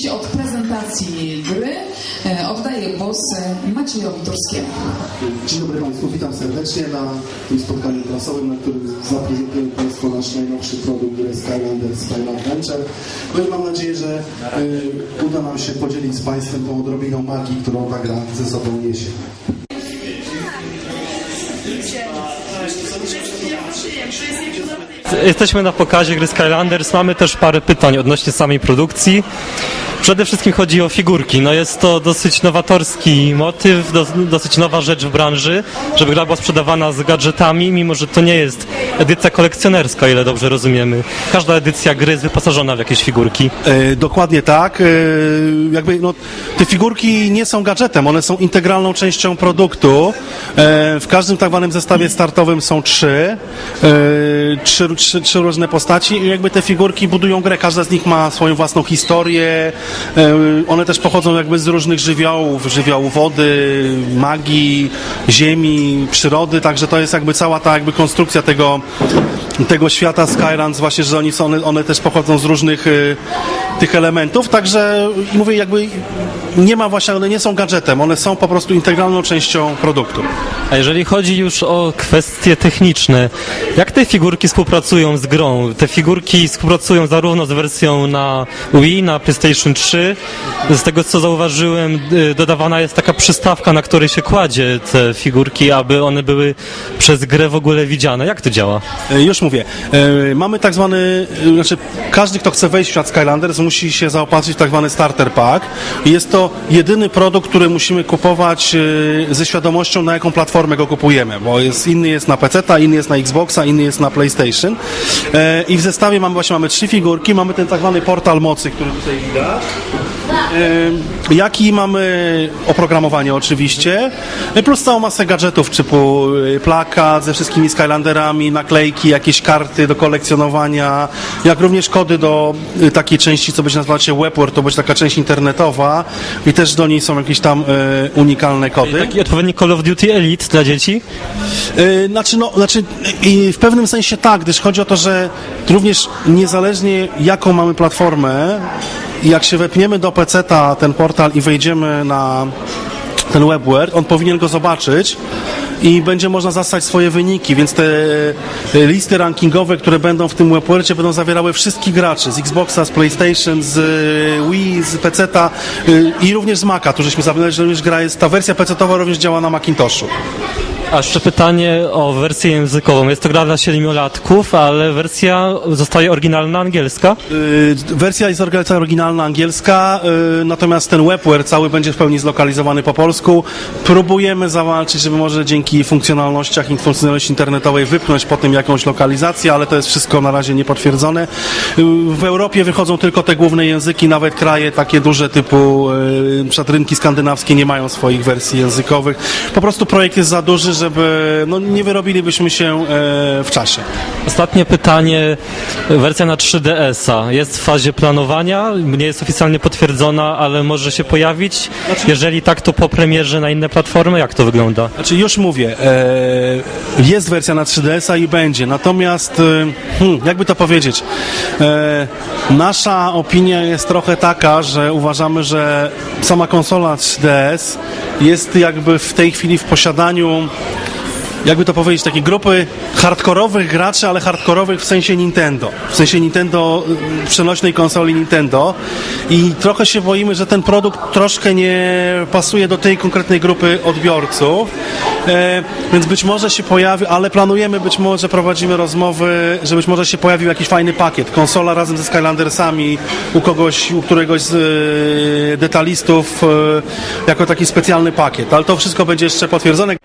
oczywiście od prezentacji gry e, oddaję głos e, Maciejowi Turskiemu. Dzień dobry Państwu, witam serdecznie na tym spotkaniu prasowym, na którym zaprezentujemy Państwu nasz najnowszy produkt gry Skylander Spine Adventure. No i mam nadzieję, że y, uda nam się podzielić z Państwem tą odrobiną magii, którą ta gra ze sobą niesie. Jesteśmy na pokazie gry Skylanders. Mamy też parę pytań odnośnie samej produkcji. Przede wszystkim chodzi o figurki. No jest to dosyć nowatorski motyw, dos, dosyć nowa rzecz w branży, żeby gra była sprzedawana z gadżetami, mimo że to nie jest edycja kolekcjonerska, ile dobrze rozumiemy. Każda edycja gry jest wyposażona w jakieś figurki. E, dokładnie tak. E, jakby no, te figurki nie są gadżetem, one są integralną częścią produktu. E, w każdym tak zwanym zestawie startowym są trzy, e, trzy, trzy, trzy różne postaci i jakby te figurki budują grę. Każda z nich ma swoją własną historię. E, one też pochodzą jakby z różnych żywiołów, żywiołów wody, magii, ziemi, przyrody, także to jest jakby cała ta jakby konstrukcja tego, tego świata Skylands, właśnie, że oni są, one, one też pochodzą z różnych y, tych elementów, także mówię jakby nie ma właśnie, one nie są gadżetem, one są po prostu integralną częścią produktu. A jeżeli chodzi już o kwestie techniczne, jak te figurki współpracują z grą? Te figurki współpracują zarówno z wersją na Wii, na PlayStation 3. Z tego co zauważyłem, y, dodawana jest taka przystawka, na której się kładzie te figurki, aby one były przez grę w ogóle widziane. Jak to działa? E, Już mówię. E, Mamy tak zwany, e, znaczy każdy, kto chce wejść w świat Skylanders, musi się zaopatrzyć w tak zwany starter pack. Jest to jedyny produkt, który musimy kupować e, ze świadomością, na jaką platformę go kupujemy, bo jest, inny jest na PC, inny jest na Xboxa, inny jest na PlayStation. E, I w zestawie mamy właśnie mamy trzy figurki, mamy ten tak zwany portal mocy, który tutaj widać. E, Jaki mamy oprogramowanie oczywiście, plus całą masę gadżetów typu e, plakat ze wszystkimi Skylanderami, naklejki, jakieś karty do kolekcjonowania, jak również kody do e, takiej części, co będzie nazywać się WebWord, to będzie taka część internetowa i też do niej są jakieś tam e, unikalne kody. Taki odpowiednik Call of Duty Elite dla dzieci? Znaczy, no, znaczy i w pewnym sensie tak, gdyż chodzi o to, że również niezależnie jaką mamy platformę, jak się wepniemy do PC-ta ten portal i wejdziemy na ten webware, on powinien go zobaczyć i będzie można zastać swoje wyniki, więc te listy rankingowe, które będą w tym webwarecie będą zawierały wszystkich graczy z Xboxa, z PlayStation, z e, Wii, z PC-ta y, i również z Maca, tu żeśmy zapomnieli, że również gra jest, ta wersja PC-towa również działa na Macintoshu. A jeszcze pytanie o wersję językową. Jest to gra dla siedmiolatków, ale wersja zostaje oryginalna angielska. Y, Wersja jest oryginalna angielska, y, natomiast ten webware cały będzie w pełni zlokalizowany po polsku. Próbujemy zawalczyć, żeby może dzięki funkcjonalnościach i funkcjonalności internetowej wypchnąć potem jakąś lokalizację, ale to jest wszystko na razie niepotwierdzone. Y, W Europie wychodzą tylko te główne języki, nawet kraje takie duże typu y, przykład rynki skandynawskie nie mają swoich wersji językowych. Po prostu projekt jest za duży, żeby no, nie wyrobilibyśmy się e, w czasie. Ostatnie pytanie. Wersja na 3DS-a jest w fazie planowania, nie jest oficjalnie potwierdzona, ale może się pojawić. Jeżeli tak, to po premierze na inne platformy, jak to wygląda? Znaczy już mówię, e, jest wersja na 3DS-a i będzie, natomiast e, hmm, jakby to powiedzieć, nasza opinia jest trochę taka, że uważamy, że sama konsola 3DS jest jakby w tej chwili w posiadaniu jakby to powiedzieć, takiej grupy hardkorowych graczy, ale hardkorowych w sensie Nintendo. W sensie Nintendo, y, przenośnej konsoli Nintendo. I trochę się boimy, że ten produkt troszkę nie pasuje do tej konkretnej grupy odbiorców. E, więc być może się pojawi, ale planujemy, być może prowadzimy rozmowy, że być może się pojawił jakiś fajny pakiet. Konsola razem ze Skylandersami u kogoś, u któregoś z e, detalistów e, jako taki specjalny pakiet. Ale to wszystko będzie jeszcze potwierdzone.